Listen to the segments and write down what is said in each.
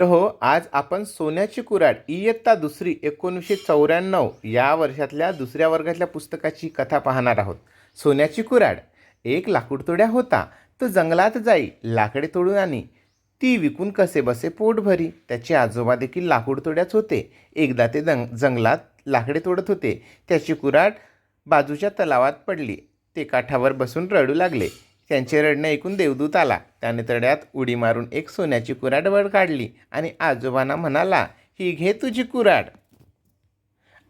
तर हो आज आपण सोन्याची कुऱ्हाड इयत्ता दुसरी एकोणीसशे चौऱ्याण्णव या वर्षातल्या दुसऱ्या वर्गातल्या पुस्तकाची कथा पाहणार आहोत. सोन्याची कुऱ्हाड एक लाकूडतोड्या होता तो जंगलात जाई लाकडे तोडून आणि ती विकून कसे बसे पोट भरी त्याचे आजोबा देखील लाकूडतोड्याच होते. एकदा ते जंग जंगलात लाकडे तोडत होते त्याची कुऱ्हाड बाजूच्या तलावात पडली ते काठावर बसून रडू लागले. त्यांचे रडणे ऐकून देवदूत आला. त्याने तड्यात उडी मारून एक सोन्याची कुराड वर काढली आणि आजोबांना म्हणाला ही घे तुझी कुऱ्हाड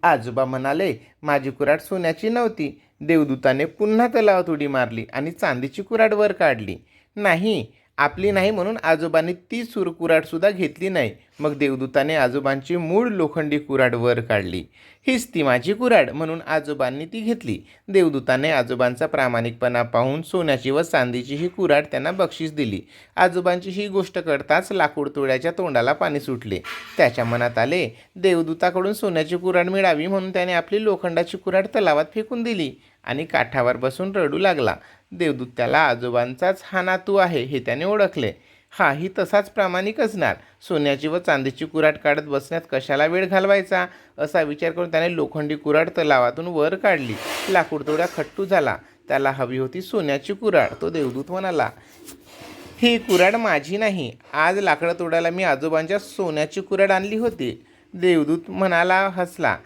आजोबा म्हणाले माझी कुऱ्हाड सोन्याची नव्हती. देवदूताने पुन्हा तलावात उडी मारली आणि चांदीची कुऱ्हाड वर काढली. नाही आपली नाही म्हणून आजोबांनी ती सूर कुराडसुद्धा घेतली नाही. मग देवदूताने आजोबांची मूळ लोखंडी कुऱ्हाड वर काढली. हीच ती माझी कुऱ्हाड म्हणून आजोबांनी ती घेतली. देवदूताने आजोबांचा प्रामाणिकपणा पाहून सोन्याची व चांदीची ही कुऱ्हाड त्यांना बक्षीस दिली. आजोबांची ही गोष्ट करताच लाकूड तोड्याच्या तोंडाला पाणी सुटले. त्याच्या मनात आले देवदूताकडून सोन्याची कुऱ्हाड मिळावी म्हणून त्याने आपली लोखंडाची कुराड तलावात फेकून दिली. आणि काठावर बसून रडू लागला. देवदूत त्याला आजोबांचाच हा नातू आहे हे त्याने ओळखले. हा ही तसाच प्रामाणिक असणार. सोन्याची व चांदीची कुराट काढत बसण्यात कशाला वेळ घालवायचा? असा विचार करून त्याने लोखंडी कुऱ्हाड तलावातून वर काढली. लाकूड तोड्या खट्टू झाला. त्याला हवी होती सोन्याची कुऱ्हाड तो देवदूत म्हणाला ही कुऱ्हाड माझी नाही. आज लाकडं तोडायला मी आजोबांच्या सोन्याची कुराड आणली होती. देवदूत म्हणाला हसला.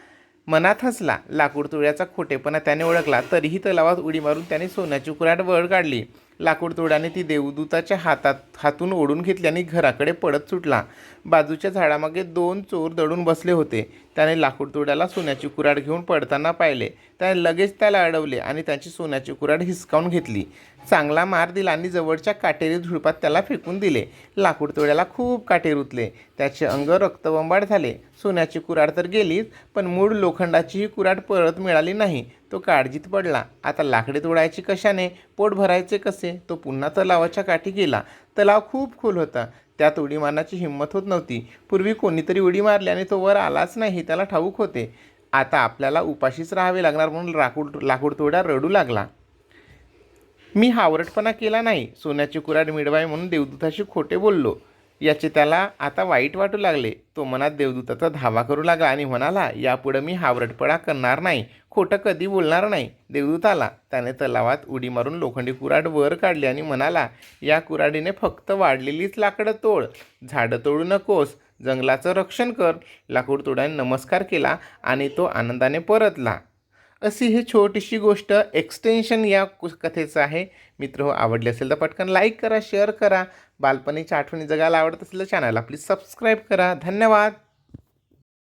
मनात हसला. लाकूडतोड्याचा खोटेपणा त्याने ओळखला. तरीही तलावात उडी मारून त्याने सोन्याची कुऱ्हाड वर काढली. लाकूडतोड्याने ती देवदूताच्या हातात हातून ओढून घेतल्याने घराकडे पडत सुटला. बाजूच्या झाडामागे दोन चोर दडून बसले होते. त्याने लाकूड तोड्याला सोन्याची कुऱ्हाड घेऊन पडताना पाहिले. त्याने लगेच त्याला अडवले आणि त्याची सोन्याची कुऱ्हाड हिसकावून घेतली. चांगला मार दिला आणि जवळच्या काटेरी झुडपात त्याला फेकून दिले. लाकूड तोड्याला खूप काटे रुतले त्याचे अंग रक्तबंबाळ झाले. सोन्याची कुऱ्हाड तर गेलीच पण मूळ लोखंडाचीही कुऱ्हाड परत मिळाली नाही. तो काळजीत पडला. आता लाकडे तोडायची कशाने? पोट भरायचे कसे? तो पुन्हा तलावाच्या काठी गेला. तलाव खूप खोल होता. त्यात उडी मारण्याची हिंमत होत नव्हती. पूर्वी कोणीतरी उडी मारली आणि तो वर आलाच नाही त्याला ठाऊक होते. आता आपल्याला उपाशीच राहावे लागणार म्हणून लाकूड लाकूड तोड्या रडू लागला. मी हावरटपणा केला नाही. सोन्याची कुराड मिळवाय म्हणून देवदूताशी खोटे बोललो. याचे त्याला आता वाईट वाटू लागले. तो मनात देवदूताचा धावा करू लागला आणि म्हणाला यापुढं मी हावरटपणा करणार नाही. खोटं कधी बोलणार नाही. देवदूत आला. त्याने तलावात उडी मारून लोखंडी कुऱ्हाड वर काढली आणि म्हणाला या कुऱ्हाडीने फक्त वाढलेलीच लाकडं तोड. झाडं तोडू नकोस. जंगलाचं रक्षण कर. लाकूडतोडाने नमस्कार केला आणि तो आनंदाने परतला. अशी ही छोटीशी गोष्ट एक्सटेन्शन या कथेचं आहे. मित्र हो आवडली असेल तर पटकन लाईक करा शेअर करा. बालपणीच्या आठवणी जगायला आवडत असेल तर चॅनलला प्लीज सबस्क्राईब करा. धन्यवाद!